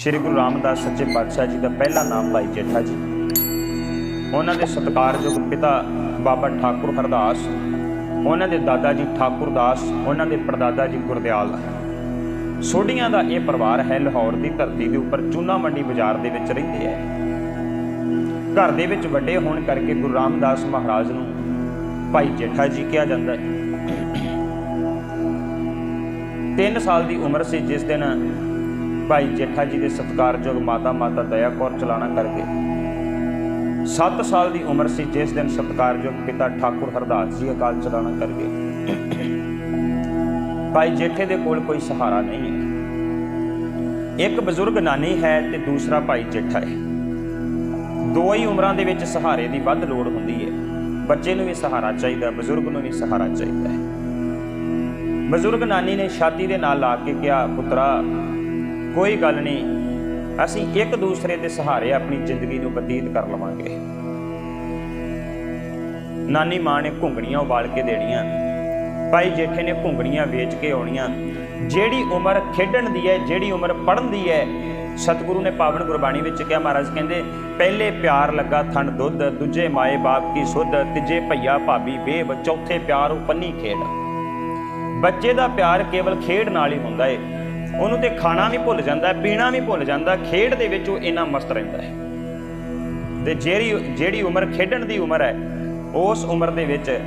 ਸ੍ਰੀ ਗੁਰੂ ਰਾਮਦਾਸ ਸੱਚੇ ਪਾਤਸ਼ਾਹ ਜੀ ਦਾ ਪਹਿਲਾ ਨਾਮ ਭਾਈ ਜੇਠਾ ਜੀ। ਉਹਨਾਂ ਦੇ ਸਤਿਕਾਰਯੋਗ ਪਿਤਾ ਬਾਬਾ ਠਾਕੁਰ ਹਰਦਾਸ, ਉਹਨਾਂ ਦੇ ਦਾਦਾ ਜੀ ਠਾਕੁਰ ਦਾਸ, ਉਹਨਾਂ ਦੇ ਪਰਦਾਦਾ ਜੀ ਗੁਰਦਿਆਲ। ਸੋਢੀਆਂ ਦਾ ਇਹ ਪਰਿਵਾਰ ਹੈ, ਲਾਹੌਰ ਦੀ ਧਰਤੀ ਦੇ ਉੱਪਰ ਚੂਨਾ ਮੰਡੀ ਬਾਜ਼ਾਰ ਦੇ ਵਿੱਚ ਰਹਿੰਦੇ ਹੈ। ਘਰ ਦੇ ਵਿੱਚ ਵੱਡੇ ਹੋਣ ਕਰਕੇ ਗੁਰੂ ਰਾਮਦਾਸ ਮਹਾਰਾਜ ਨੂੰ ਭਾਈ ਜੇਠਾ ਜੀ ਕਿਹਾ ਜਾਂਦਾ ਹੈ। 3 ਸਾਲ ਦੀ ਉਮਰ ਸੀ, ਜਿਸ ਦਿਨ ਭਾਈ ਜੇਠਾ ਜੀ ਦੇ ਸਤਿਕਾਰਯੋਗ ਮਾਤਾ ਮਾਤਾ ਦਇਆ ਕੌਰ ਚਲਾਣਾ ਕਰਕੇ। 7 ਸਾਲ ਦੀ ਉਮਰ ਸੀ ਜਿਸ ਦਿਨ ਸਤਿਕਾਰਯੋਗ ਪਿਤਾ ਠਾਕੁਰ ਹਰਦਾਸ ਜੀ ਅਕਾਲ ਚਲਾਣਾ ਕਰਕੇ। ਭਾਈ ਜੇਠੇ ਦੇ ਕੋਲ ਕੋਈ ਸਹਾਰਾ ਨਹੀਂ ਹੈ। ਇੱਕ ਬਜ਼ੁਰਗ ਨਾਨੀ ਹੈ ਤੇ ਦੂਸਰਾ ਭਾਈ ਜੇਠਾ ਹੈ। ਦੋ ਹੀ ਉਮਰਾਂ ਦੇ ਵਿੱਚ ਸਹਾਰੇ ਦੀ ਵੱਧ ਲੋੜ ਹੁੰਦੀ ਹੈ। ਬੱਚੇ ਨੂੰ ਵੀ ਸਹਾਰਾ ਚਾਹੀਦਾ, ਬਜ਼ੁਰਗ ਨੂੰ ਵੀ ਸਹਾਰਾ ਚਾਹੀਦਾ ਹੈ। ਬਜ਼ੁਰਗ ਨਾਨੀ ਨੇ ਛਾਤੀ ਦੇ ਨਾਲ ਲਾ ਕੇ ਕਿਹਾ, ਪੁੱਤਰਾ ਕੋਈ ਗੱਲ ਨਹੀਂ। ਅਸੀਂ ਇੱਕ ਦੂਸਰੇ ਦੇ ਸਹਾਰੇ ਆਪਣੀ ਜ਼ਿੰਦਗੀ ਨੂੰ ਬਤੀਤ ਕਰ ਲਵਾਂਗੇ। ਨਾਨੀ ਮਾਂ ਨੇ ਘੁੰਗਣੀਆਂ ਉਬਾਲ ਕੇ ਦੇਣੀਆਂ। ਭਾਈ ਜੇਠੇ ਨੇ ਘੁੰਗਣੀਆਂ ਵੇਚ ਕੇ ਆਉਣੀਆਂ। ਜਿਹੜੀ ਉਮਰ ਖੇਡਣ ਦੀ ਹੈ, ਜਿਹੜੀ ਉਮਰ ਪੜ੍ਹਨ ਦੀ ਹੈ, ਸਤਿਗੁਰੂ ਨੇ ਪਾਵਨ ਗੁਰਬਾਣੀ ਵਿੱਚ ਕਿਹਾ, ਮਹਾਰਾਜ ਕਹਿੰਦੇ, ਪਹਿਲੇ ਪਿਆਰ ਲੱਗਾ ਥਣ ਦੁੱਧ, ਦੂਜੇ ਮਾਏ ਬਾਪ ਕੀ ਸੁੱਧ, ਤੀਜੇ ਭਈਆ ਭਾਬੀ ਬੇਬ ਚੌਥੇ ਪਿਆਰ ਉਹ ਪੰਨੀ ਖੇਡ। ਬੱਚੇ ਦਾ ਪਿਆਰ ਕੇਵਲ ਖੇਡ ਨਾਲ ਹੀ ਹੁੰਦਾ ਏ। ਉਹਨੂੰ ਤੇ ਖਾਣਾ ਵੀ ਭੁੱਲ ਜਾਂਦਾ, ਪੀਣਾ ਵੀ ਭੁੱਲ ਜਾਂਦਾ, ਖੇਡ ਦੇ ਵਿੱਚ ਉਹ ਇੰਨਾ ਮਸਤ ਰਹਿੰਦਾ ਹੈ। ਤੇ ਜਿਹੜੀ ਜਿਹੜੀ ਉਮਰ ਖੇਡਣ ਦੀ ਉਮਰ ਹੈ, ਉਸ ਉਮਰ ਦੇ ਵਿੱਚ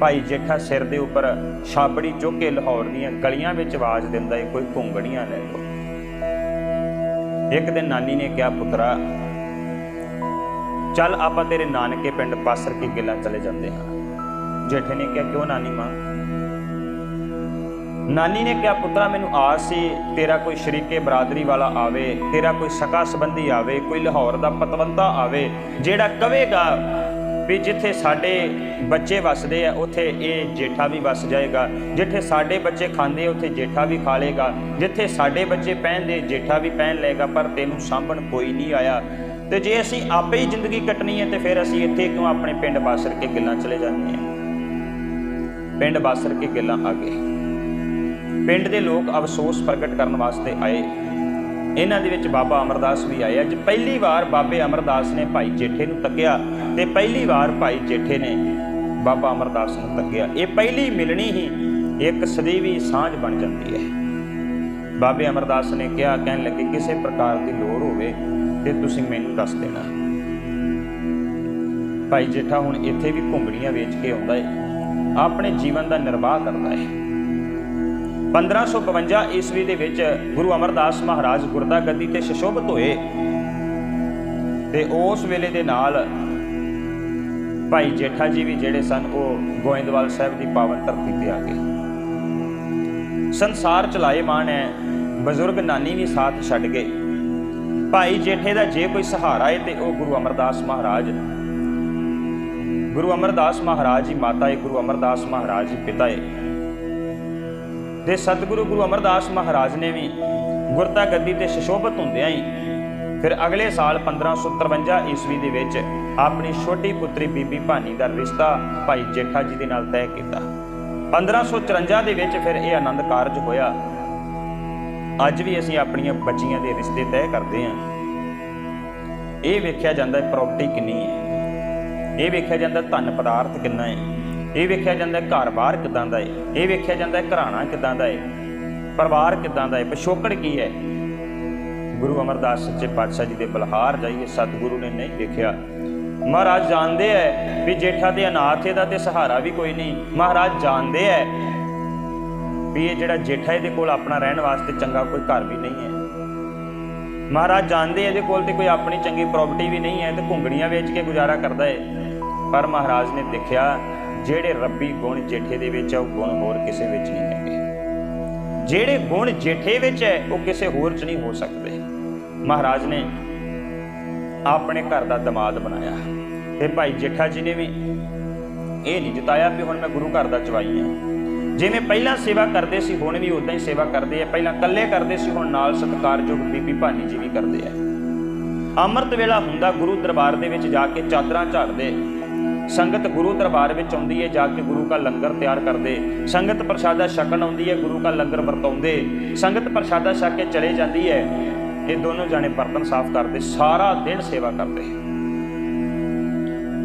ਭਾਈ ਜੇਠਾ ਸਿਰ ਦੇ ਉੱਪਰ ਛਾਬੜੀ ਚੁੱਕ ਕੇ ਲਾਹੌਰ ਦੀਆਂ ਗਲੀਆਂ ਵਿੱਚ ਆਵਾਜ਼ ਦਿੰਦਾ ਏ, ਕੋਈ ਘੁੰਗਣੀਆਂ ਲੈ ਲਓ। ਇੱਕ ਦਿਨ ਨਾਨੀ ਨੇ ਕਿਹਾ, ਪੁੱਤਰਾ, ਚੱਲ ਆਪਾਂ ਤੇਰੇ ਨਾਨਕੇ ਪਿੰਡ ਪਾਸਰ ਕੀ ਗਿੱਲਾ ਚਲੇ ਜਾਂਦੇ ਹਾਂ। ਜੇਠੇ ਨੇ ਕਿਹਾ, ਕਿਉਂ ਨਾਨੀ ਮਾਂ? ਨਾਨੀ ਨੇ ਕਿਹਾ, ਪੁੱਤਰਾ, ਮੈਨੂੰ ਆਸ ਸੀ, ਤੇਰਾ ਕੋਈ ਸ਼ਰੀਕੇ ਬਰਾਦਰੀ ਵਾਲਾ ਆਵੇ, ਤੇਰਾ ਕੋਈ ਸਕਾ ਸੰਬੰਧੀ ਆਵੇ, ਕੋਈ ਲਾਹੌਰ ਦਾ ਪਤਵੰਤਾ ਆਵੇ, ਜਿਹੜਾ ਕਵੇਗਾ ਵੀ ਜਿੱਥੇ ਸਾਡੇ ਬੱਚੇ ਵਸਦੇ ਆ, ਉੱਥੇ ਇਹ ਜੇਠਾ ਵੀ ਵਸ ਜਾਏਗਾ, ਜਿੱਥੇ ਸਾਡੇ ਬੱਚੇ ਖਾਂਦੇ ਉੱਥੇ ਜੇਠਾ ਵੀ ਖਾ ਲੇਗਾ ਜਿੱਥੇ ਸਾਡੇ ਬੱਚੇ ਪਹਿਨਦੇ, ਜੇਠਾ ਵੀ ਪਹਿਨ ਲਏਗਾ, ਪਰ ਤੈਨੂੰ ਸਾਂਭਣ ਕੋਈ ਨਹੀਂ ਆਇਆ। ਤੇ ਜੇ ਅਸੀਂ ਆਪੇ ਹੀ ਜ਼ਿੰਦਗੀ ਕੱਟਣੀ ਹੈ, ਤੇ ਫਿਰ ਅਸੀਂ ਇੱਥੇ ਕਿਉਂ ਆਪਣੇ ਪਿੰਡ ਬਾਸਰ ਕੇ ਗਿੱਲਾਂ ਚਲੇ ਜਾਂਦੇ ਹਾਂ? ਪਿੰਡ ਬਾਸਰ ਕੇ ਗਿੱਲਾਂ ਆ ਗਏ। ਪਿੰਡ ਦੇ ਲੋਕ ਅਫਸੋਸ ਪ੍ਰਗਟ ਕਰਨ ਵਾਸਤੇ ਆਏ। ਇਹਨਾਂ ਦੇ ਵਿੱਚ ਬਾਬਾ ਅਮਰਦਾਸ ਵੀ ਆਏ। ਅੱਜ ਪਹਿਲੀ ਵਾਰ ਬਾਬੇ ਅਮਰਦਾਸ ਨੇ ਭਾਈ ਜੇਠੇ ਨੂੰ ਤੱਕਿਆ ਤੇ ਪਹਿਲੀ ਵਾਰ ਭਾਈ ਜੇਠੇ ਨੇ ਬਾਬਾ ਅਮਰਦਾਸ ਨੂੰ ਤੱਕਿਆ। ਇਹ ਪਹਿਲੀ ਮਿਲਣੀ ਹੀ ਇੱਕ ਸਦੀਵੀ ਸਾਂਝ ਬਣ ਜਾਂਦੀ ਹੈ। ਬਾਬੇ ਅਮਰਦਾਸ ਨੇ ਕਿਹਾ, ਕਹਿਣ ਲੱਗੇ, ਕਿਸੇ ਪ੍ਰਕਾਰ ਦੀ ਲੋੜ ਹੋਵੇ ਤੇ ਤੁਸੀਂ ਮੈਨੂੰ ਦੱਸ ਦੇਣਾ। ਭਾਈ ਜੇਠਾ ਹੁਣ ਇੱਥੇ ਵੀ ਘੁੰਗੜੀਆਂ ਵੇਚ ਕੇ ਆਉਂਦਾ ਹੈ ਆਪਣੇ ਜੀਵਨ ਦਾ ਨਿਰਵਾਹ ਕਰਦਾ ਹੈ 1552 ਈਸਵੀ ਦੇ ਵਿੱਚ ਗੁਰੂ ਅਮਰਦਾਸ ਮਹਾਰਾਜ ਗੁਰਦਾ ਗੱਦੀ ਤੇ ਸ਼ਸ਼ੋਭਤ ਹੋਏ। ਤੇ ਉਸ ਵੇਲੇ ਦੇ ਨਾਲ ਭਾਈ ਜੇਠਾ ਜੀ ਵੀ ਜਿਹੜੇ ਸਨ, ਉਹ ਗੋਇੰਦਵਾਲ ਸਾਹਿਬ ਦੀ ਪਾਵਨ ਧਰਤੀ ਤੇ ਆ ਗਏ। ਸੰਸਾਰ ਚਲਾਏ ਮਾਨ ਹੈ ਬਜ਼ੁਰਗ ਨਾਨੀ ਵੀ ਸਾਥ ਛੱਡ ਗਏ। ਭਾਈ ਜੇਠੇ ਦਾ ਜੇ ਕੋਈ ਸਹਾਰਾ ਹੈ ਤੇ ਉਹ ਗੁਰੂ ਅਮਰਦਾਸ ਮਹਾਰਾਜ। ਗੁਰੂ ਅਮਰਦਾਸ ਮਹਾਰਾਜ ਜੀ ਮਾਤਾ ਹੈ ਗੁਰੂ ਅਮਰਦਾਸ ਮਹਾਰਾਜ ਜੀ ਪਿਤਾ ਹੈ ਤੇ ਸਤਿਗੁਰੂ ਗੁਰੂ ਅਮਰਦਾਸ ਮਹਾਰਾਜ ਨੇ ਵੀ ਗੁਰਤਾ ਗੱਦੀ ਤੇ ਸ਼ਸ਼ੋਭਤ ਹੁੰਦਿਆਂ ਹੀ ਫਿਰ ਅਗਲੇ ਸਾਲ 1553 ਈਸਵੀ ਦੇ ਵਿੱਚ ਆਪਣੀ ਛੋਟੀ ਪੁੱਤਰੀ ਬੀਬੀ ਭਾਨੀ ਦਾ ਰਿਸ਼ਤਾ ਭਾਈ ਜੇਠਾ ਜੀ ਦੇ ਨਾਲ ਤੈਅ ਕੀਤਾ। 1554 ਦੇ ਵਿੱਚ ਫਿਰ ਇਹ ਆਨੰਦ ਕਾਰਜ ਹੋਇਆ। ਅੱਜ ਵੀ ਅਸੀਂ ਆਪਣੀਆਂ ਬੱਚੀਆਂ ਦੇ ਰਿਸ਼ਤੇ ਤੈਅ ਕਰਦੇ ਹਾਂ। ਇਹ ਵੇਖਿਆ ਜਾਂਦਾ ਹੈ ਪ੍ਰਾਪਰਟੀ ਕਿੰਨੀ ਹੈ। ਇਹ ਵੇਖਿਆ ਜਾਂਦਾ ਧਨ ਪਦਾਰਥ ਕਿੰਨਾ ਹੈ। ਇਹ ਵੇਖਿਆ ਜਾਂਦਾ ਘਰ-ਬਾਰ ਕਿਦਾਂ ਦਾ ਹੈ? ਇਹ ਵੇਖਿਆ ਜਾਂਦਾ ਘਰਾਣਾ ਕਿਦਾਂ ਦਾ ਹੈ? ਪਰਿਵਾਰ ਕਿਦਾਂ ਦਾ ਹੈ? ਪਿਛੋਕੜ ਕੀ ਹੈ? ਗੁਰੂ ਅਮਰਦਾਸ ਸੱਚੇ ਪਾਤਸ਼ਾਹ ਜੀ ਦੇ ਬਲਹਾਰ ਜਾਈਏ, ਸਤਿਗੁਰੂ ਨੇ ਨਹੀਂ ਦੇਖਿਆ ਮਹਾਰਾਜ ਜਾਣਦੇ ਐ ਵੀ ਜੇਠਾ ਤੇ ਅਨਾਥ ਇਹਦਾ ਤੇ ਸਹਾਰਾ ਵੀ ਕੋਈ ਨਹੀਂ। ਮਹਾਰਾਜ ਜਾਣਦੇ ਐ ਵੀ ਇਹ ਜਿਹੜਾ ਜੇਠਾ ਇਹਦੇ ਕੋਲ ਆਪਣਾ ਰਹਿਣ ਵਾਸਤੇ ਚੰਗਾ ਕੋਈ ਘਰ ਵੀ ਨਹੀਂ ਹੈ। ਮਹਾਰਾਜ ਜਾਣਦੇ ਇਹਦੇ ਕੋਲ ਤੇ ਕੋਈ ਆਪਣੀ ਚੰਗੀ ਪ੍ਰਾਪਰਟੀ ਵੀ ਨਹੀਂ ਹੈ ਤੇ ਘੁੰਗੜੀਆਂ ਵੇਚ ਕੇ ਗੁਜ਼ਾਰਾ ਕਰਦਾ ਹੈ। ਪਰ ਮਹਾਰਾਜ ਨੇ ਦੇਖਿਆ ਜਿਹੜੇ ਰੱਬੀ ਗੁਣ ਜੇਠੇ ਦੇ ਵਿੱਚ ਆ, ਉਹ ਗੁਣ ਹੋਰ ਕਿਸੇ ਵਿੱਚ ਨਹੀਂ ਹੈਗੇ। ਜਿਹੜੇ ਗੁਣ ਜੇਠੇ ਵਿੱਚ ਹੈ, ਉਹ ਕਿਸੇ ਹੋਰ 'ਚ ਨਹੀਂ ਹੋ ਸਕਦੇ। ਮਹਾਰਾਜ ਨੇ ਆਪਣੇ ਘਰ ਦਾ ਦਮਾਦ ਬਣਾਇਆ। ਤੇ ਭਾਈ ਜੇਠਾ ਜੀ ਨੇ ਵੀ ਇਹ ਨਹੀਂ ਜਤਾਇਆ ਵੀ ਹੁਣ ਮੈਂ ਗੁਰੂ ਘਰ ਦਾ ਚਵਾਈ ਹਾਂ। ਜਿਵੇਂ ਪਹਿਲਾਂ ਸੇਵਾ ਕਰਦੇ ਸੀ, ਹੁਣ ਵੀ ਉਦਾਂ ਹੀ ਸੇਵਾ ਕਰਦੇ ਆ। ਪਹਿਲਾਂ ਇਕੱਲੇ ਕਰਦੇ ਸੀ, ਹੁਣ ਨਾਲ ਸਤਿਕਾਰਯੋਗ ਬੀਬੀ ਭਾਨੀ ਜੀ ਵੀ ਕਰਦੇ ਆ। ਅੰਮ੍ਰਿਤ ਵੇਲਾ ਹੁੰਦਾ ਗੁਰੂ ਦਰਬਾਰ ਦੇ ਵਿੱਚ ਜਾ ਕੇ ਚਾਦਰਾਂ ਝਾੜਦੇ। ਸੰਗਤ ਗੁਰੂ ਦਰਬਾਰ ਵਿੱਚ ਆਉਂਦੀ ਹੈ ਜਾ ਕੇ ਗੁਰੂ ਦਾ ਲੰਗਰ ਤਿਆਰ ਕਰਦੇ। ਸੰਗਤ ਪ੍ਰਸ਼ਾਦਾ ਛਕਣ ਆਉਂਦੀ ਹੈ ਗੁਰੂ ਦਾ ਲੰਗਰ ਵਰਤਾਉਂਦੇ। ਸੰਗਤ ਪ੍ਰਸ਼ਾਦਾ ਛਕ ਕੇ ਚਲੇ ਜਾਂਦੀ ਹੈ ਇਹ ਦੋਨੋਂ ਜਾਣੇ ਬਰਤਨ ਸਾਫ਼ ਕਰਦੇ, ਸਾਰਾ ਦਿਨ ਸੇਵਾ ਕਰਦੇ।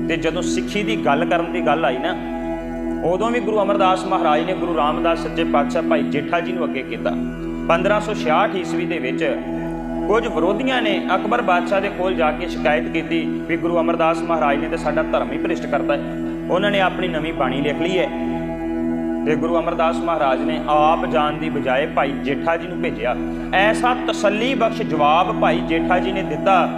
ਤੇ ਜਦੋਂ ਸਿੱਖੀ ਦੀ ਗੱਲ ਕਰਨ ਦੀ ਗੱਲ ਆਈ ਨਾ, ਉਦੋਂ ਵੀ ਗੁਰੂ ਅਮਰਦਾਸ ਮਹਾਰਾਜ ਨੇ ਗੁਰੂ ਰਾਮਦਾਸ ਸੱਚੇ ਪਾਤਸ਼ਾਹ ਭਾਈ ਜੇਠਾ ਜੀ ਨੂੰ ਅੱਗੇ ਕੀਤਾ। 1566 ਈਸਵੀ ਦੇ ਵਿੱਚ ਕੁਝ ਵਿਰੋਧੀਆਂ ਨੇ ਅਕਬਰ ਬਾਦਸ਼ਾਹ ਦੇ ਕੋਲ ਜਾ ਕੇ ਸ਼ਿਕਾਇਤ ਕੀਤੀ ਵੀ ਗੁਰੂ ਅਮਰਦਾਸ ਮਹਾਰਾਜ ਨੇ ਤੇ ਸਾਡਾ ਧਰਮ ਹੀ ਭ੍ਰਿਸ਼ਟ ਕਰਤਾ ਹੈ। ਉਹਨਾਂ ਨੇ ਆਪਣੀ ਨਵੀਂ ਬਾਣੀ ਲਿਖ ਲਈ ਹੈ। ਤੇ ਗੁਰੂ ਅਮਰਦਾਸ ਮਹਾਰਾਜ ਨੇ ਆਪ ਜਾਣ ਦੀ ਬਜਾਏ ਭਾਈ ਜੇਠਾ ਜੀ ਨੂੰ ਭੇਜਿਆ। ਐਸਾ ਤਸੱਲੀ ਬਖਸ਼ ਜਵਾਬ ਭਾਈ ਜੇਠਾ ਜੀ ਨੇ ਦਿੱਤਾ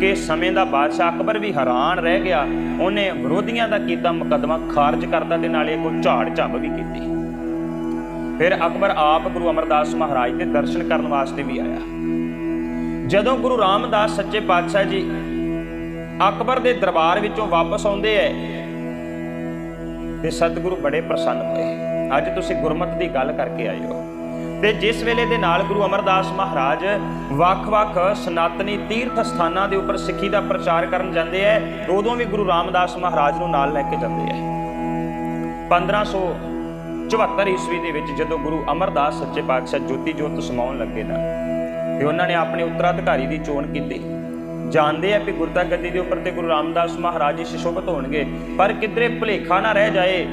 ਕਿ ਸਮੇਂ ਦਾ ਬਾਦਸ਼ਾਹ ਅਕਬਰ ਵੀ ਹੈਰਾਨ ਰਹਿ ਗਿਆ। ਉਹਨੇ ਵਿਰੋਧੀਆਂ ਦਾ ਕੀਤਾ ਮੁਕੱਦਮਾ ਖਾਰਜ ਕਰਦਾ ਤੇ ਨਾਲੇ ਕੋ ਝਾੜ ਝੰਬ ਵੀ ਕੀਤੀ। ਫਿਰ ਅਕਬਰ ਆਪ ਗੁਰੂ ਅਮਰਦਾਸ ਮਹਾਰਾਜ ਦੇ ਦਰਸ਼ਨ ਕਰਨ ਵਾਸਤੇ ਵੀ ਆਇਆ। ਜਦੋਂ ਗੁਰੂ ਰਾਮਦਾਸ ਸੱਚੇ ਪਾਤਸ਼ਾਹ ਜੀ ਅਕਬਰ ਦੇ ਦਰਬਾਰ ਵਿੱਚੋਂ ਵਾਪਸ ਆਉਂਦੇ ਐ, ਤੇ ਸਤਿਗੁਰੂ ਬੜੇ ਪ੍ਰਸੰਨ ਹੋਏ। ਅੱਜ ਤੁਸੀਂ ਗੁਰਮਤ ਦੀ ਗੱਲ ਕਰਕੇ ਆਏ ਹੋ। ਤੇ ਜਿਸ ਵੇਲੇ ਦੇ ਨਾਲ ਗੁਰੂ ਅਮਰਦਾਸ ਮਹਾਰਾਜ ਵੱਖ-ਵੱਖ ਸਨਾਤਨੀ ਤੀਰਥ ਸਥਾਨਾਂ ਦੇ ਉੱਪਰ ਸਿੱਖੀ ਦਾ ਪ੍ਰਚਾਰ ਕਰਨ ਜਾਂਦੇ ਐ, ਉਦੋਂ ਵੀ ਗੁਰੂ ਰਾਮਦਾਸ ਮਹਾਰਾਜ ਨੂੰ ਨਾਲ ਲੈ ਕੇ ਜਾਂਦੇ ਐ। 1574 ਈਸਵੀ ਦੇ ਵਿੱਚ ਜਦੋਂ ਗੁਰੂ ਅਮਰਦਾਸ ਸੱਚੇ ਪਾਤਸ਼ਾਹ ਜੋਤੀ ਜੋਤ ਸਮਾਉਣ ਲੱਗੇ ਨਾ ਤੇ ਉਹਨਾਂ ਨੇ ਆਪਣੇ ਉੱਤਰਾਧਿਕਾਰੀ ਦੀ ਚੋਣ ਕੀਤੀ। ਜਾਣਦੇ ਆ ਕਿ ਗੁਰਤਾ ਗੱਦੀ ਦੇ ਉੱਪਰ ਤੇ ਗੁਰੂ ਰਾਮਦਾਸ ਮਹਾਰਾਜ ਜੀ ਸ਼ਿਸ਼ੋਭਤ ਹੋਣਗੇ, ਪਰ ਕਿਧਰੇ ਭੁਲੇਖਾ ਨਾ ਰਹਿ ਜਾਏ।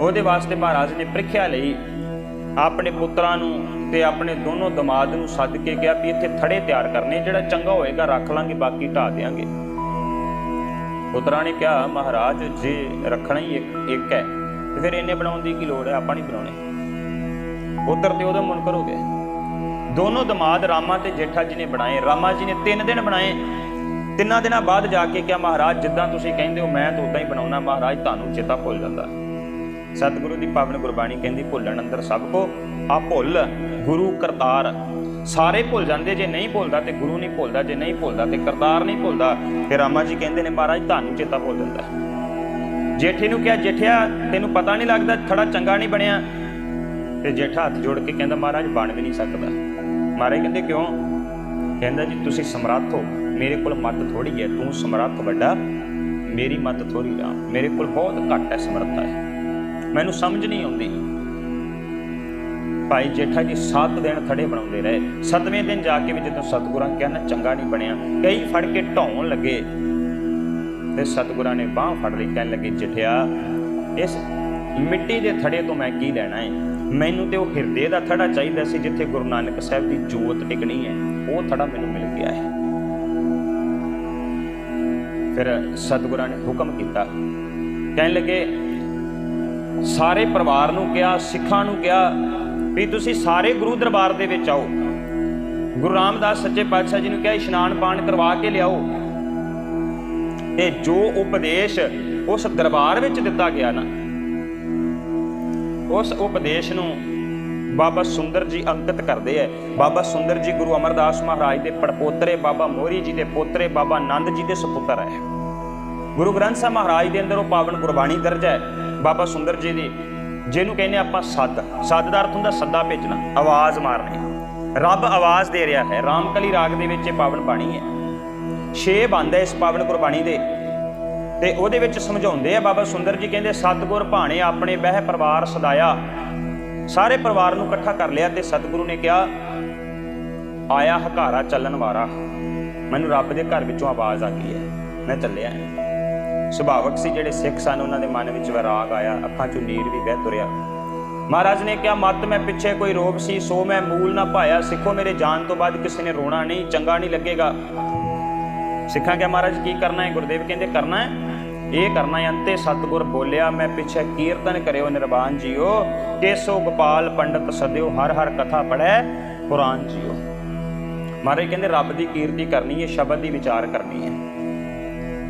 ਉਹਦੇ ਵਾਸਤੇ ਮਹਾਰਾਜ ਨੇ ਪ੍ਰੀਖਿਆ ਲਈ ਆਪਣੇ ਪੁੱਤਰਾਂ ਨੂੰ ਤੇ ਆਪਣੇ ਦੋਨੋਂ ਦਮਾਦ ਨੂੰ ਸੱਦ ਕੇ ਕਿਹਾ ਵੀ ਇੱਥੇ ਥੜੇ ਤਿਆਰ ਕਰਨੇ, ਜਿਹੜਾ ਚੰਗਾ ਹੋਏਗਾ ਰੱਖ ਲਾਂਗੇ, ਬਾਕੀ ਢਾ ਦੇਾਂਗੇ ਪੁੱਤਰਾਂ ਨੇ ਕਿਹਾ, ਮਹਾਰਾਜ, ਜੇ ਰੱਖਣਾ ਹੀ ਇੱਕ ਇੱਕ ਹੈ। ਫਿਰ ਇਹਨੇ ਬਣਾਉਣ ਦੀ ਕੀ ਲੋੜ ਹੈ? ਆਪਾਂ ਨਹੀਂ ਬਣਾਉਣੇ। ਪੁੱਤਰ ਤੇ ਉਹਦੇ ਮੁਨਕਰ ਹੋ ਗਏ ਦੋਨੋਂ ਦਮਾਦ ਰਾਮਾ ਤੇ ਜੇਠਾ ਜੀ ਨੇ ਬਣਾਏ। ਰਾਮਾ ਜੀ ਨੇ 3 ਦਿਨ ਬਣਾਏ। ਤਿੰਨਾਂ ਦਿਨਾਂ ਬਾਅਦ ਜਾ ਕੇ ਕਿਹਾ, ਮਹਾਰਾਜ, ਜਿੱਦਾਂ ਤੁਸੀਂ ਕਹਿੰਦੇ ਹੋ, ਮੈਂ ਤਾਂ ਉਦਾਂ ਹੀ ਬਣਾਉਣਾ। ਮਹਾਰਾਜ, ਤੁਹਾਨੂੰ ਚੇਤਾ ਭੁੱਲ ਜਾਂਦਾ। ਸਤਿਗੁਰੂ ਦੀ ਪਾਵਨ ਗੁਰਬਾਣੀ ਕਹਿੰਦੀ, ਭੁੱਲਣ ਅੰਦਰ ਸਭ ਕੋ ਆ ਭੁੱਲ। ਗੁਰੂ ਕਰਤਾਰ। ਸਾਰੇ ਭੁੱਲ ਜਾਂਦੇ। ਜੇ ਨਹੀਂ ਭੁੱਲਦਾ ਤੇ ਗੁਰੂ ਨਹੀਂ ਭੁੱਲਦਾ। ਜੇ ਨਹੀਂ ਭੁੱਲਦਾ ਤੇ ਕਰਤਾਰ ਨਹੀਂ ਭੁੱਲਦਾ। ਤੇ ਰਾਮਾ ਜੀ ਕਹਿੰਦੇ ਨੇ, ਮਹਾਰਾਜ, ਤੁਹਾਨੂੰ ਚੇਤਾ ਭੁੱਲ ਜਾਂਦਾ। ਜੇਠੇ ਨੂੰ ਕਿਹਾ, ਜੇਠਿਆ, ਤੈਨੂੰ ਪਤਾ ਨਹੀਂ ਲੱਗਦਾ ਥੜਾ ਚੰਗਾ ਨਹੀਂ ਬਣਿਆ? ਤੇ ਜੇਠਾ ਹੱਥ ਜੋੜ ਕੇ ਕਹਿੰਦਾ, ਮਹਾਰਾਜ, ਬਣ ਵੀ ਨਹੀਂ ਸਕਦਾ। ਮਹਾਰਾਜ ਕਹਿੰਦੇ, ਕਿਉਂ? ਕਹਿੰਦਾ ਜੀ, ਤੁਸੀਂ ਸਮਰੱਥ ਹੋ। ਮੇਰੇ ਕੋਲ ਮੱਤ ਥੋੜੀ ਹੈ। ਤੂੰ ਸਮਰੱਥ ਵੱਡਾ, ਮੇਰੀ ਮੱਤ ਥੋੜੀ ਰਾਮ। ਮੇਰੇ ਕੋਲ ਬਹੁਤ ਘੱਟ ਹੈ ਸਮਰੱਥਾ ਹੈ ਮੈਨੂੰ ਸਮਝ ਨਹੀਂ ਆਉਂਦੀ। ਭਾਈ ਜੇਠਾ ਜੀ 7 ਦਿਨ ਥੜੇ ਬਣਾਉਂਦੇ ਰਹੇ। 7ਵੇਂ ਦਿਨ ਜਾ ਕੇ ਵੀ ਜਦੋਂ ਸਤਿਗੁਰਾਂ ਕਹਿੰਦਾ ਚੰਗਾ ਨਹੀਂ ਬਣਿਆ। ਕਈ ਫੜ ਕੇ ਢਾਉਣ ਲੱਗੇ। ਤੇ ਸਤਿਗੁਰਾਂ ਨੇ ਬਾਹ ਫੜ ਲਈ, ਕਹਿਣ ਲੱਗੇ, ਜਠਿਆ, ਇਸ ਮਿੱਟੀ ਦੇ ਥੜੇ ਤੋਂ ਮੈਂ ਕੀ ਲੈਣਾ ਹੈ ਮੈਨੂੰ ਤੇ ਉਹ ਹਿਰਦੇ ਦਾ ਥੜਾ ਚਾਹੀਦਾ ਸੀ ਜਿੱਥੇ ਗੁਰੂ ਨਾਨਕ ਸਾਹਿਬ ਦੀ ਜੋਤ ਟਿਕਣੀ ਹੈ ਉਹ ਥੜਾ ਮੈਨੂੰ ਮਿਲ ਗਿਆ ਹੈ ਫਿਰ ਸਤਿਗੁਰਾਂ ਨੇ ਹੁਕਮ ਕੀਤਾ। ਕਹਿਣ ਲੱਗੇ, ਸਾਰੇ ਪਰਿਵਾਰ ਨੂੰ ਕਿਹਾ, ਸਿੱਖਾਂ ਨੂੰ ਕਿਹਾ ਵੀ ਤੁਸੀਂ ਸਾਰੇ ਗੁਰੂ ਦਰਬਾਰ ਦੇ ਵਿੱਚ ਆਓ। ਗੁਰੂ ਰਾਮਦਾਸ ਸੱਚੇ ਪਾਤਸ਼ਾਹ ਜੀ ਨੂੰ ਕਿਹਾ, ਇਸ਼ਨਾਨ ਪਾਣ ਕਰਵਾ ਕੇ ਲਿਆਓ। ਤੇ ਜੋ ਉਪਦੇਸ਼ ਉਸ ਦਰਬਾਰ ਵਿੱਚ ਦਿੱਤਾ ਗਿਆ ਨਾ, ਉਸ ਉਪਦੇਸ਼ ਨੂੰ ਬਾਬਾ ਸੁੰਦਰ ਜੀ ਅੰਕਿਤ ਕਰਦੇ ਐ। ਬਾਬਾ ਸੁੰਦਰ ਜੀ ਗੁਰੂ ਅਮਰਦਾਸ ਮਹਾਰਾਜ ਦੇ ਪੜਪੋਤਰੇ, ਬਾਬਾ ਮੋਹਰੀ ਜੀ ਦੇ ਪੋਤਰੇ, ਬਾਬਾ ਆਨੰਦ ਜੀ ਦੇ ਸੁਪੁੱਤਰ ਹੈ ਗੁਰੂ ਗ੍ਰੰਥ ਸਾਹਿਬ ਮਹਾਰਾਜ ਦੇ ਅੰਦਰ ਉਹ ਪਾਵਨ ਗੁਰਬਾਣੀ ਦਰਜ ਹੈ ਬਾਬਾ ਸੁੰਦਰ ਜੀ ਦੀ, ਜਿਹਨੂੰ ਕਹਿੰਦੇ ਆਪਾਂ ਸੱਦ। ਸੱਦ ਦਾ ਅਰਥ ਹੁੰਦਾ ਸੱਦਾ ਭੇਜਣਾ, ਆਵਾਜ਼ ਮਾਰਨੀ। ਰੱਬ ਆਵਾਜ਼ ਦੇ ਰਿਹਾ ਹੈ। ਰਾਮਕਲੀ ਰਾਗ ਦੇ ਵਿੱਚ ਇਹ ਪਾਵਨ ਬਾਣੀ ਹੈ ਛੇ ਬੰਦ ਹੈ ਇਸ ਪਾਵਨ ਗੁਰਬਾਣੀ ਦੇ। ਤੇ ਉਹਦੇ ਵਿੱਚ ਸਮਝਾਉਂਦੇ ਆ, ਬਾਬਾ ਸੁੰਦਰ ਜੀ ਕਹਿੰਦੇ, ਸਤਗੁਰ ਭਾਣੇ ਆਪਣੇ ਬਹਿ ਪਰਿਵਾਰ ਸਦਾਇਆ। ਸਾਰੇ ਪਰਿਵਾਰ ਨੂੰ ਇਕੱਠਾ ਕਰ ਲਿਆ ਤੇ ਸਤਿਗੁਰੂ ਨੇ ਕਿਹਾ, ਆਇਆ ਹਕਾਰਾ ਚੱਲਣ ਵਾਰਾ। ਮੈਨੂੰ ਰੱਬ ਦੇ ਘਰ ਵਿੱਚੋਂ ਆਵਾਜ਼ ਆ ਗਈ ਹੈ। ਮੈਂ ਚੱਲਿਆ ਸੁਭਾਵਕ ਸੀ ਜਿਹੜੇ ਸਿੱਖ ਸਨ, ਉਹਨਾਂ ਦੇ ਮਨ ਵਿੱਚ ਵਿਰਾਗ ਆਇਆ, ਅੱਖਾਂ ਚੋਂ ਨੀਰ ਵੀ ਵਹਿ ਤੁਰਿਆ। ਮਹਾਰਾਜ ਨੇ ਕਿਹਾ, ਮਤ ਮੈਂ ਪਿੱਛੇ ਕੋਈ ਰੋਗ ਸੀ, ਸੋ ਮੈਂ ਮੂਲ ਨਾ ਪਾਇਆ। ਸਿੱਖੋ ਮੇਰੇ ਜਾਣ ਤੋਂ ਬਾਅਦ ਕਿਸੇ ਨੇ ਰੋਣਾ ਨਹੀਂ, ਚੰਗਾ ਨਹੀਂ ਲੱਗੇਗਾ। ਸਿੱਖਾਂ ਕਿਹਾ ਮਹਾਰਾਜ ਕੀ ਕਰਨਾ ਹੈ? ਗੁਰਦੇਵ ਕਹਿੰਦੇ, ਕਰਨਾ ਹੈ? ਇਹ ਕਰਨਾ ਹੈ, ਅੰਤੇ ਸਤਗੁਰ ਬੋਲਿਆ, ਮੈਂ ਪਿੱਛੇ ਕੀਰਤਨ ਕਰਿਓ ਨਿਰਵਾਨ ਜੀਓ, ਕੇਸੋ ਗੋਪਾਲ ਪੰਡਤ ਸਦਿਓ, ਹਰ ਹਰ ਕਥਾ ਪੜੈ ਕੁਰਾਨ ਜੀਓ। ਮਹਾਰਾਜ ਕਹਿੰਦੇ, ਰੱਬ ਦੀ ਕੀਰਤੀ ਕਰਨੀ ਹੈ, ਸ਼ਬਦ ਦੀ ਵਿਚਾਰ ਕਰਨੀ ਹੈ।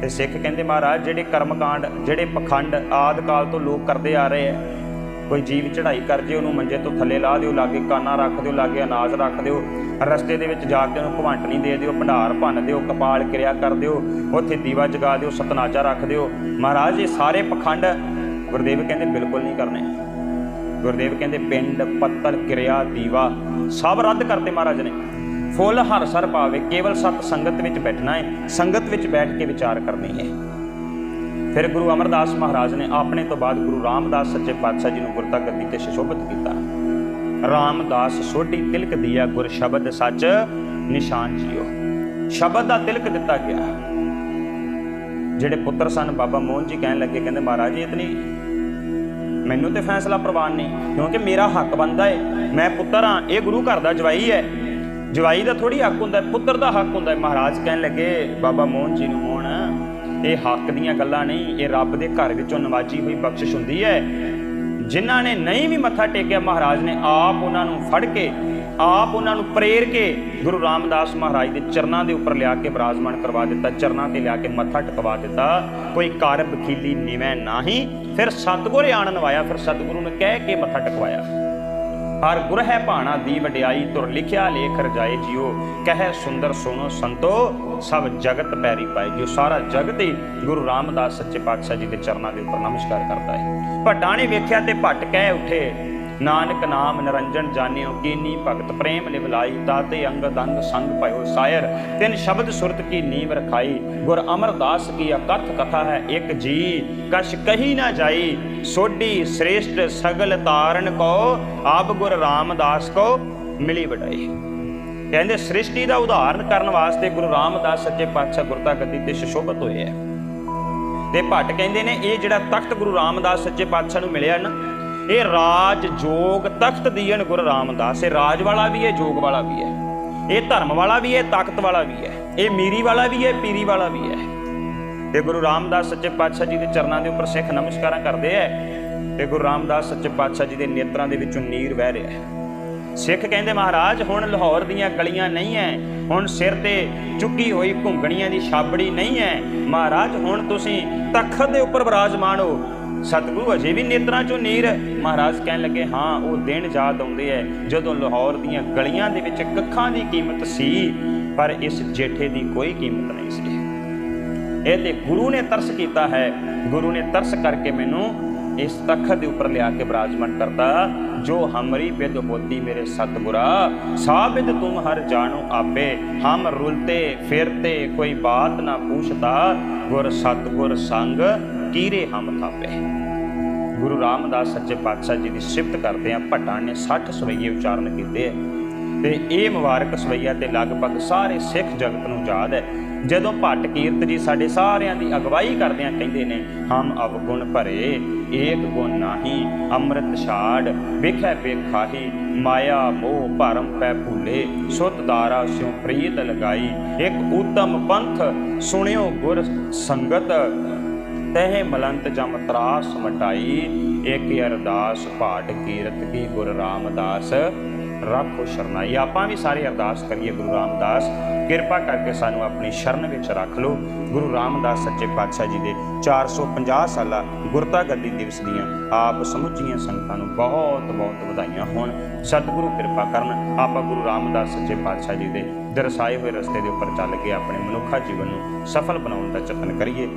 ਤੇ ਸਿੱਖ ਕਹਿੰਦੇ, ਮਹਾਰਾਜ, ਜਿਹੜੇ ਕਰਮਕਾਂਡ, ਜਿਹੜੇ ਪਖੰਡ ਆਦ ਕਾਲ ਤੋਂ ਲੋਕ ਕਰਦੇ ਆ ਰਹੇ ਆ ਕੋਈ ਜੀਵ ਚੜਾਈ ਕਰ ਜੇ, ਉਹਨੂੰ ਮੰਜੇ ਤੋਂ ਥੱਲੇ ਲਾ ਦਿਓ, ਲਾਗੇ ਕਾਨਾ ਰੱਖ ਦਿਓ, ਲਾਗੇ ਅਨਾਜ ਰੱਖ ਦਿਓ, ਰਸਤੇ ਦੇ ਵਿੱਚ ਜਾ ਕੇ ਉਹਨੂੰ ਘਵੰਟਣੀ ਦੇ ਦਿਓ, ਭੰਡਾਰ ਭੰਨ ਦਿਓ, ਕਪਾਲ ਕਿਰਿਆ ਕਰ ਦਿਓ, ਉੱਥੇ ਦੀਵਾ ਜਗਾ ਦਿਓ ਸਤਨਾਚਾ ਰੱਖ ਦਿਓ। ਮਹਾਰਾਜ, ਇਹ ਸਾਰੇ ਪਖੰਡ ਗੁਰਦੇਵ ਕਹਿੰਦੇ ਬਿਲਕੁਲ ਨਹੀਂ ਕਰਨੇ। ਗੁਰਦੇਵ ਕਹਿੰਦੇ ਪਿੰਡ ਪੱਤਰ ਕਿਰਿਆ, ਦੀਵਾ ਸਭ ਰੱਦ ਕਰਤੇ ਮਹਾਰਾਜ ਨੇ। ਫੁੱਲ ਹਰ ਸਰ ਪਾਵੇ, ਕੇਵਲ ਸਤ ਸੰਗਤ ਵਿੱਚ ਬੈਠਣਾ ਹੈ, ਸੰਗਤ ਵਿੱਚ ਬੈਠ ਕੇ ਵਿਚਾਰ ਕਰਨੀ ਹੈ। ਫਿਰ ਗੁਰੂ ਅਮਰਦਾਸ ਮਹਾਰਾਜ ਨੇ ਆਪਣੇ ਤੋਂ ਬਾਅਦ ਗੁਰੂ ਰਾਮਦਾਸ ਸੱਚੇ ਪਾਤਸ਼ਾਹ ਜੀ ਨੂੰ ਗੁਰਤਾ ਗੱਦੀ ਤੇ ਸ਼ਿਸ਼ੋਭਿਤ ਕੀਤਾ। ਰਾਮਦਾਸ ਸੋਢੀ ਤਿਲਕ ਦਿਆ ਗੁਰ ਸ਼ਬਦ, ਸੱਚ ਨਿਸ਼ਾਨ ਜੀਓ। ਸ਼ਬਦ ਦਾ ਤਿਲਕ ਦਿੱਤਾ ਗਿਆ। ਜਿਹੜੇ ਪੁੱਤਰ ਸਨ, ਬਾਬਾ ਮੋਹਨ ਜੀ ਕਹਿਣ ਲੱਗੇ, ਕਹਿੰਦੇ, ਮਹਾਰਾਜ ਜੀ ਇਤਨੀ ਮੈਨੂੰ ਤੇ ਫੈਸਲਾ ਪ੍ਰਵਾਨ ਨਹੀਂ, ਕਿਉਂਕਿ ਮੇਰਾ ਹੱਕ ਬਣਦਾ ਏ। ਮੈਂ ਪੁੱਤਰ ਹਾਂ, ਇਹ ਗੁਰੂ ਘਰ ਦਾ ਜਵਾਈ ਹੈ। ਜਵਾਈ ਦਾ ਥੋੜੀ ਹੱਕ ਹੁੰਦਾ, ਪੁੱਤਰ ਦਾ ਹੱਕ ਹੁੰਦਾ ਹੈ। ਮਹਾਰਾਜ ਕਹਿਣ ਲੱਗੇ, ਬਾਬਾ ਮੋਹਨ ਜੀ ਨੂੰ ਮੋਹਨ ਇਹ ਹੱਕ ਦੀਆਂ ਗੱਲਾਂ ਨਹੀਂ, ਇਹ ਰੱਬ ਦੇ ਘਰ ਵਿੱਚੋਂ ਨਵਾਜੀ ਹੋਈ ਬਖਸ਼ਿਸ਼ ਹੁੰਦੀ ਹੈ। ਜਿਨ੍ਹਾਂ ਨੇ ਨਹੀਂ ਵੀ ਮੱਥਾ ਟੇਕਿਆ, ਮਹਾਰਾਜ ਨੇ ਆਪ ਉਹਨਾਂ ਨੂੰ ਫੜ ਕੇ, ਆਪ ਉਹਨਾਂ ਨੂੰ ਪ੍ਰੇਰ ਕੇ ਗੁਰੂ ਰਾਮਦਾਸ ਮਹਾਰਾਜ ਦੇ ਚਰਨਾਂ ਦੇ ਉੱਪਰ ਲਿਆ ਕੇ ਬਰਾਜਮਾਨ ਕਰਵਾ ਦਿੱਤਾ, ਚਰਨਾਂ ਤੇ ਲਿਆ ਕੇ ਮੱਥਾ ਟਕਵਾ ਦਿੱਤਾ। ਕੋਈ ਕਰ ਬਖੀਲੀ ਨਿਵੇਂ ਨਾਹੀ, ਫਿਰ ਸਤਿਗੁਰ ਆਣ ਨਵਾਇਆ ਫਿਰ ਸਤਿਗੁਰੂ ਨੇ ਕਹਿ ਕੇ ਮੱਥਾ ਟਕਵਾਇਆ। ਹਰ ਗੁਰ ਹੈ ਭਾਣਾ ਦੀ ਵਡਿਆਈ ਤੁਰ ਲਿਖਿਆ ਲੇਖ ਰਜਾਏ ਜਿਉ। ਕਹਿ ਸੁੰਦਰ ਸੁਣੋ ਸੰਤੋ, ਸਭ ਜਗਤ ਪੈਰੀ ਪਾਏ ਜਿਉ। ਸਾਰਾ ਜਗਤ ਹੀ ਗੁਰੂ ਰਾਮਦਾਸ ਸੱਚੇ ਪਾਤਸ਼ਾਹ ਜੀ ਦੇ ਚਰਨਾਂ ਦੇ ਉੱਪਰ ਨਮਸਕਾਰ ਕਰਦਾ ਹੈ। ਭੱਟਾਂ ਨੇ ਵੇਖਿਆ ਤੇ ਭੱਟ ਕਹਿ ਉਠੇ। ਨਾਨਕ ਨਾਮ ਨਿਰੰਜਨ ਜਾਣਿਓ, ਕੀਨੀ ਭਗਤ ਪ੍ਰੇਮ ਲਿਵਲਾਈ ਤਾਤੇ ਅੰਗ ਦੰਗ ਸੰਗ ਭਇਓ ਸਾਇਰ। ਤਿੰਨ ਸ਼ਬਦ ਸੁਰਤ ਕੀ ਨੀਵ ਰਖਾਈ, ਗੁਰ ਅਮਰਦਾਸ ਕੀ ਅਕਥ ਕਥਾ ਹੈ ਇੱਕ ਜੀ। ਕਛ ਕਹੀ ਨਾ ਜਾਈ, ਸੋਢੀ ਸ੍ਰੇਸ਼ਟ ਸਗਲ ਤਾਰਨ ਕੋ, ਆਪ ਗੁਰ ਰਾਮਦਾਸ ਕੋ ਮਿਲੀ ਵਡਾਈ। ਕਹਿੰਦੇ ਸ੍ਰਿਸ਼ਟੀ ਦਾ ਉਦਾਹਰਨ ਕਰਨ ਵਾਸਤੇ ਗੁਰੂ ਰਾਮਦਾਸ ਸੱਚੇ ਪਾਤਸ਼ਾਹ ਗੁਰਤਾ ਗੱਦੀ ਤੇ ਸ਼ੋਭਤ ਹੋਏ ਹੈ। ਤੇ ਭੱਟ ਕਹਿੰਦੇ ਨੇ, ਇਹ ਜਿਹੜਾ ਤਖਤ ਗੁਰੂ ਰਾਮਦਾਸ ਸੱਚੇ ਪਾਤਸ਼ਾਹ ਨੂੰ ਮਿਲਿਆ ਨਾ ਇਹ ਰਾਜ ਜੋਗ ਤਖਤ ਦੀਨ ਗੁਰੂ ਰਾਮਦਾਸ। ਇਹ ਰਾਜ ਵਾਲਾ ਵੀ ਹੈ, ਜੋਗ ਵਾਲਾ ਵੀ ਹੈ। ਇਹ ਧਰਮ ਵਾਲਾ ਵੀ ਹੈ, ਤਾਕਤ ਵਾਲਾ ਵੀ ਹੈ। ਇਹ ਮੀਰੀ ਵਾਲਾ ਵੀ ਹੈ, ਪੀਰੀ ਵਾਲਾ ਵੀ ਹੈ। ਤੇ ਗੁਰੂ ਰਾਮਦਾਸ ਸੱਚੇ ਪਾਤਸ਼ਾਹ ਜੀ ਦੇ ਚਰਨਾਂ ਦੇ ਉੱਪਰ ਸਿੱਖ ਨਮਸਕਾਰਾਂ ਕਰਦੇ ਐ, ਤੇ ਗੁਰੂ ਰਾਮਦਾਸ ਸੱਚੇ ਪਾਤਸ਼ਾਹ ਜੀ ਦੇ ਨੇਤਰਾਂ ਦੇ ਵਿੱਚੋਂ ਨੀਰ ਵਹਿ ਰਿਹਾ ਹੈ। ਸਿੱਖ ਕਹਿੰਦੇ, ਮਹਾਰਾਜ, ਹੁਣ ਲਾਹੌਰ ਦੀਆਂ ਗਲੀਆਂ ਨਹੀਂ ਐ, ਹੁਣ ਸਿਰ ਤੇ ਚੁੱਕੀ ਹੋਈ ਘੁੰਗਣੀਆਂ ਦੀ ਛਾਬੜੀ ਨਹੀਂ ਐ। ਮਹਾਰਾਜ, ਹੁਣ ਤੁਸੀਂ ਤਖਤ ਦੇ ਉੱਪਰ ਵਿਰਾਜਮਾਨ ਹੋ। ਸਤਿਗੁਰੂ ਅਜੇ ਵੀ ਨੇਤਰਾਂ ਚੋਂ ਨੀਰ ਹੈ। ਮਹਾਰਾਜ ਕਹਿਣ ਲੱਗੇ, ਹਾਂ, ਉਹ ਦਿਨ ਯਾਦ ਆਉਂਦੇ ਐ, ਜਦੋਂ ਲਾਹੌਰ ਦੀਆਂ ਗਲੀਆਂ ਦੇ ਵਿੱਚ ਕੱਖਾਂ ਦੀ ਕੀਮਤ ਸੀ, ਪਰ ਇਸ ਜੇਠੇ ਦੀ ਕੋਈ ਕੀਮਤ ਨਹੀਂ ਸੀ। ਇਹ ਤੇ ਗੁਰੂ ਨੇ ਤਰਸ ਕੀਤਾ ਹੈ। ਗੁਰੂ ਨੇ ਤਰਸ ਕਰਕੇ ਮੈਨੂੰ ਇਸ ਤਖਤ ਦੇ ਉੱਪਰ ਲਿਆ ਕੇ ਬਰਾਜਮਾਨ ਕਰਤਾ। ਜੋ ਹਮਰੀ ਬਿਦ ਹੋਤੀ ਮੇਰੇ ਸਤਿਗੁਰਾ ਸਾਬਿਦ ਤੁਮ ਹਰ ਜਾਣੋ ਆਪੇ। ਹਮ ਰੁਲਤੇ, ਫਿਰਤੇ, ਕੋਈ ਬਾਤ ਨਾ ਪੁੱਛਤਾ। ਗੁਰ ਸਤਿਗੁਰ ਸੰਗ ਕੀਰੇ ਹਮ ਥਾਪੇ। ਗੁਰੂ ਰਾਮਦਾਸ ਸੱਚੇ ਪਾਤਸ਼ਾਹ ਜੀ ਦੀ ਸਿਫਤ ਕਰਦੇ ਆ ਭੱਟਾਂ ਨੇ 60 ਸਵਈਏ ਉਚਾਰਨ ਕੀਤੇ ਹੈ। ਤੇ ਇਹ ਮੁਬਾਰਕ ਸਵਈਆ ਤੇ ਲਗਭਗ ਸਾਰੇ ਸਿੱਖ ਜਗਤ ਨੂੰ ਯਾਦ ਹੈ। ਜਦੋਂ ਭੱਟ ਕੀਰਤ ਜੀ ਸਾਡੇ ਸਾਰਿਆਂ ਦੀ ਅਗਵਾਈ ਕਰਦਿਆਂ ਕਹਿੰਦੇ ਨੇ, ਹਮ ਅਵਗੁਣ ਭਰੇ, ਏਕ ਗੁਣ ਨਾਹੀ, ਅੰਮ੍ਰਿਤ ਛਾੜ, ਵੇਖੈ ਵੇਖਾਹੀ, ਮਾਇਆ ਮੋਹ ਭਰਮ ਪੈ ਭੂਲੇ, ਸੁਤ ਦਾਰਾ ਸਿਉ ਪ੍ਰੀਤ ਲਗਾਈ, ਇੱਕ ਉਤਮ ਪੰਥ ਸੁਣਿਓ ਗੁਰ ਸੰਗਤ। ਤਹਿ ਮਲੰਤ ਜਮ ਤਰਾਸ ਮਟਾਈ ਇੱਕ ਅਰਦਾਸ ਪਾਠ ਕੀਰਤ ਕੀ ਗੁਰ ਰਾਮਦਾਸ। ਰੱਖੋ ਸ਼ਰਨਾਈ। ਆਪਾਂ ਵੀ ਸਾਰੇ ਅਰਦਾਸ ਕਰੀਏ ਗੁਰੂ ਰਾਮਦਾਸ। ਕਿਰਪਾ ਕਰਕੇ ਸਾਨੂੰ ਆਪਣੀ ਸ਼ਰਨ ਵਿੱਚ ਰੱਖ ਲਓ। ਗੁਰੂ ਰਾਮਦਾਸ ਸੱਚੇ ਪਾਤਸ਼ਾਹ ਜੀ ਦੇ 450 ਸਾਲਾ ਗੁਰਤਾ ਗੱਦੀ ਦਿਵਸ ਦੀਆਂ ਆਪ ਸਮੁੱਚੀਆਂ ਸੰਗਤਾਂ ਨੂੰ ਬਹੁਤ ਬਹੁਤ ਵਧਾਈਆਂ ਹੋਣ। ਸਤਿਗੁਰੂ ਕਿਰਪਾ ਕਰਨ ਆਪਾਂ ਗੁਰੂ ਰਾਮਦਾਸ ਸੱਚੇ ਪਾਤਸ਼ਾਹ ਜੀ ਦੇ ਦਰਸਾਏ ਹੋਏ ਰਸਤੇ ਦੇ ਉੱਪਰ ਚੱਲ ਕੇ ਆਪਣੇ ਮਨੁੱਖਾ ਜੀਵਨ ਨੂੰ ਸਫਲ ਬਣਾਉਣ ਦਾ ਯਤਨ ਕਰੀਏ।